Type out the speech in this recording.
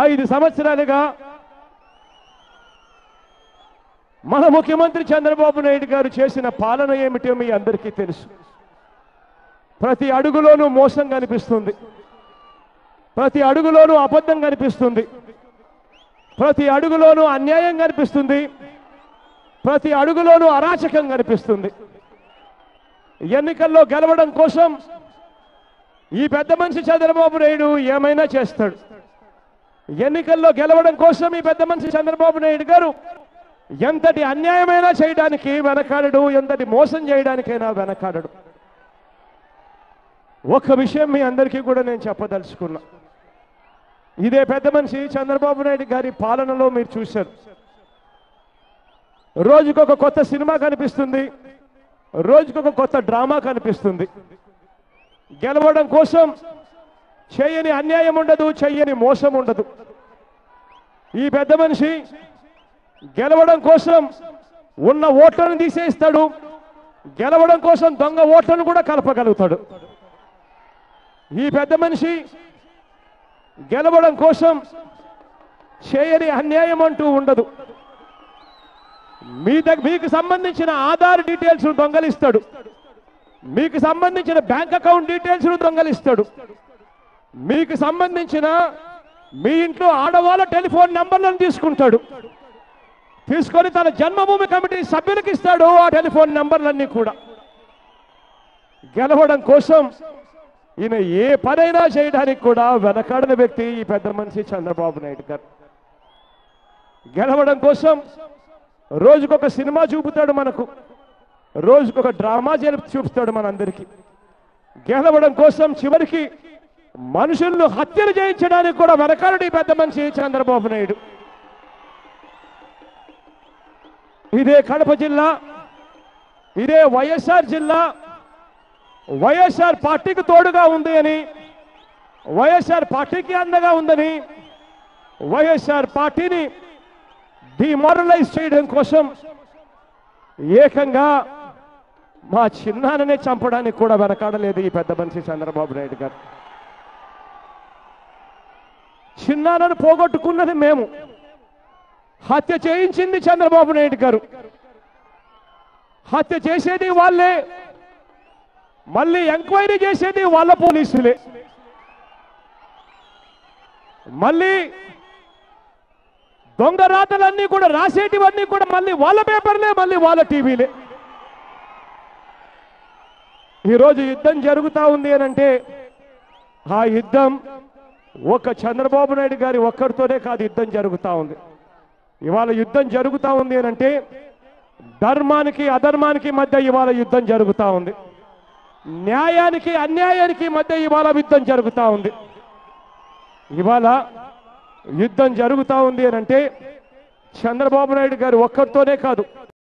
ఐదు సంవత్సరాలుగా మన ముఖ్యమంత్రి చంద్రబాబు నాయుడు గారు చేసిన పాలన ఏమిటో మీ అందరికీ తెలుసు. ప్రతి అడుగులోనూ మోసం కనిపిస్తుంది. ప్రతి అడుగులోనూ అబద్ధం కనిపిస్తుంది. ప్రతి అడుగులోనూ అన్యాయం కనిపిస్తుంది. ప్రతి అడుగులోనూ అరాచకం కనిపిస్తుంది. ఎన్నికల్లో గెలవడం కోసం ఈ పెద్ద మనిషి చంద్రబాబు నాయుడు ఏమైనా చేస్తాడు? ఎన్నికల్లో గెలవడం కోసం ఈ పెద్ద మనిషి చంద్రబాబు నాయుడు గారు ఎంతటి అన్యాయమైనా చేయడానికి వెనకాడడు ఎంతటి మోసం చేయడానికైనా వెనకాడడు. ఒక విషయం మీ అందరికీ కూడా నేను చెప్పదలుచుకున్నా. ఇదే పెద్ద మనిషి చంద్రబాబు నాయుడు గారి పాలనలో మీరు చూశారు. రోజుకొక కొత్త సినిమా కనిపిస్తుంది రోజుకొక కొత్త డ్రామా కనిపిస్తుంది. గెలవడం కోసం చేయని అన్యాయం ఉండదు చెయ్యని మోసం ఉండదు. ఈ పెద్ద మనిషి గెలవడం కోసం ఉన్న ఓట్లను తీసేస్తాడు. గెలవడం కోసం దొంగ ఓట్లను కూడా కలపగలుగుతాడు. ఈ పెద్ద మనిషి గెలవడం కోసం చేయని అన్యాయం అంటూ ఉండదు. మీ దగ్గర మీకు సంబంధించిన ఆధార్ డీటెయిల్స్ దొంగలిస్తాడు. మీకు సంబంధించిన బ్యాంక్ అకౌంట్ డీటెయిల్స్ దొంగలిస్తాడు. మీకు సంబంధించిన మీ ఇంట్లో ఆడవాళ్ళ టెలిఫోన్ నెంబర్లను తీసుకుంటాడు. తీసుకొని తన జన్మభూమి కమిటీ సభ్యులకు ఇస్తాడు ఆ టెలిఫోన్ నెంబర్లన్నీ కూడా. గెలవడం కోసం ఈయన ఏ పనైనా చేయడానికి కూడా వెనకాడిన వ్యక్తి ఈ పెద్ద మనిషి చంద్రబాబు నాయుడు గారు. గెలవడం కోసం రోజుకొక సినిమా చూపుతాడు మనకు. రోజుకొక డ్రామా జరిపి చూపుతాడు మనందరికీ. గెలవడం కోసం చివరికి మనుషులను హత్యలు చేయించడానికి కూడా వెనకాలడు పెద్ద మనిషి చంద్రబాబు నాయుడు. ఇదే కడప జిల్లా ఇదే వైఎస్ఆర్ జిల్లా వైఎస్ఆర్ పార్టీకి తోడుగా ఉంది అని వైఎస్ఆర్ పార్టీకి అందగా ఉందని వైఎస్ఆర్ పార్టీని డిమారలైజ్ చేయడం కోసం ఏకంగా మా చిన్నాననే చంపడానికి కూడా వెనకాడలేదు ఈ పెద్ద మనిషి చంద్రబాబు నాయుడు గారు. చిన్నారని పోగొట్టుకున్నది మేము. హత్య చేయించింది చంద్రబాబు నాయుడు గారు. హత్య చేసేది వాళ్ళే. మళ్ళీ ఎంక్వైరీ చేసేది వాళ్ళ పోలీసులే. మళ్ళీ దొంగ రాతలన్నీ కూడా రాసేటివన్నీ కూడా మళ్ళీ వాళ్ళ పేపర్లే మళ్ళీ వాళ్ళ టీవీలే. ఈరోజు యుద్ధం జరుగుతా ఉంది అని అంటే ఆ యుద్ధం ఒక చంద్రబాబు నాయుడు గారి ఒక్కరితోనే కాదు యుద్ధం జరుగుతూ ఉంది. ఇవాళ యుద్ధం జరుగుతూ ఉంది అంటే ధర్మానికి అధర్మానికి మధ్య ఇవాళ యుద్ధం జరుగుతూ ఉంది. న్యాయానికి అన్యాయానికి మధ్య ఇవాళ యుద్ధం జరుగుతూ ఉంది. ఇవాళ యుద్ధం జరుగుతూ ఉంది అని అంటే చంద్రబాబు నాయుడు గారు ఒక్కరితోనే కాదు